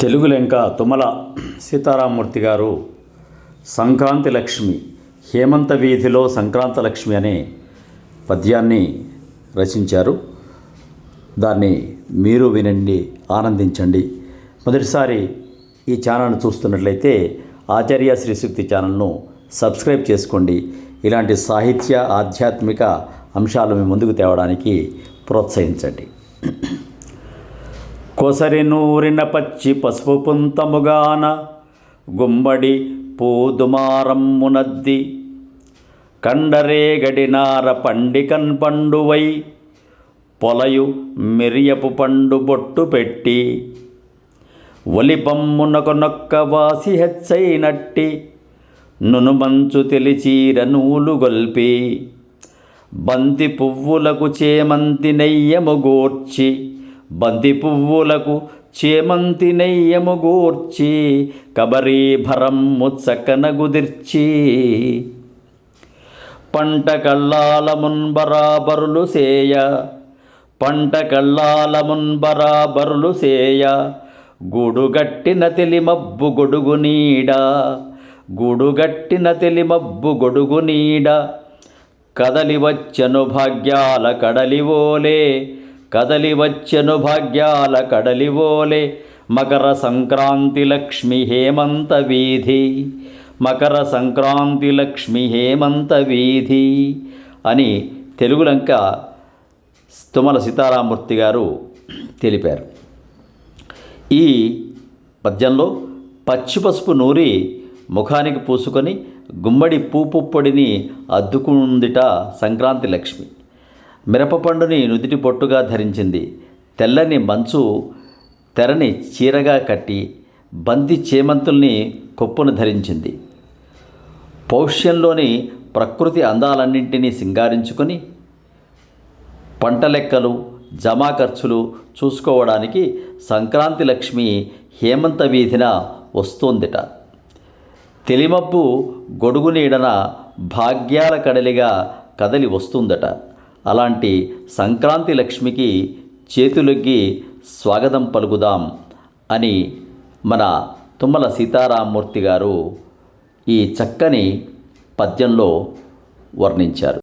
తెలుగు లెంక తుమ్మల సీతారామూర్తి గారు సంక్రాంతి లక్ష్మి హేమంత వీధిలో సంక్రాంత లక్ష్మి అనే పద్యాన్ని రచించారు. దాన్ని మీరు వినండి ఆనందించండి. మొదటిసారి ఈ ఛానల్ను చూస్తున్నట్లయితే ఆచార్య శ్రీశక్తి ఛానల్ను సబ్స్క్రైబ్ చేసుకోండి. ఇలాంటి సాహిత్య ఆధ్యాత్మిక అంశాలు మీ ముందుకు తేవడానికి ప్రోత్సహించండి. కొసరి నూరిన పచ్చి పసుపు పుంతముగాన గుమ్మడి పూదుమారమ్మునద్ది. కండరేగడినార పండికన్ పండువై పొలయు మిరియపు పండు బొట్టు పెట్టి ఒలిపమ్మునకు నొక్క వాసి హెచ్చైనట్టి నునుమంచు తెలిచీర నూలు గొల్పి బంతి పువ్వులకు చేమంతి నెయ్యము గోర్చి బంతి పువ్వులకు చేమంతి నెయ్యము గూర్చి కబరీభరం ముచ్చకన గుదిర్చి పంట కళ్ళాల బరాబరులు సేయ పంట కళ్ళాల బరాబరులు సేయ. గూడుగట్టిన తెలిమబ్బు గొడుగు నీడ గూడుగట్టిన తెలిమబ్బు గొడుగు నీడ. కదలి వచ్చను భాగ్యాల కడలివోలే కదలి వచ్చెను భాగ్యాల కడలివోలే మకర సంక్రాంతి లక్ష్మి హేమంత వీధి. మకర సంక్రాంతి లక్ష్మి హేమంత వీధి అని తెలుగులంక తుమ్మల సీతారామూర్తి గారు తెలిపారు. ఈ పద్యంలో పచ్చి పసుపు నూరి ముఖానికి పూసుకొని గుమ్మడి పూపుప్పొడిని అద్దుకుందిట సంక్రాంతి లక్ష్మి. మిరపపండుని నుదిటి పొట్టుగా ధరించింది. తెల్లని మంచు తెరని చీరగా కట్టి బంతి చేమంతుల్ని కొప్పును ధరించింది. పౌష్యంలోని ప్రకృతి అందాలన్నింటినీ సింగారించుకొని పంట లెక్కలు జమా ఖర్చులు చూసుకోవడానికి సంక్రాంతి లక్ష్మి హేమంత వీధిన వస్తోందిట. తెలిమబ్బు గొడుగు నీడన భాగ్యాల కడలిగా కదలి వస్తుందట. అలాంటి సంక్రాంతి లక్ష్మికి చేతులొగ్గి స్వాగతం పలుకుదాం అని మన తుమ్మల సీతారామూర్తి గారు ఈ చక్కని పద్యంలో వర్ణించారు.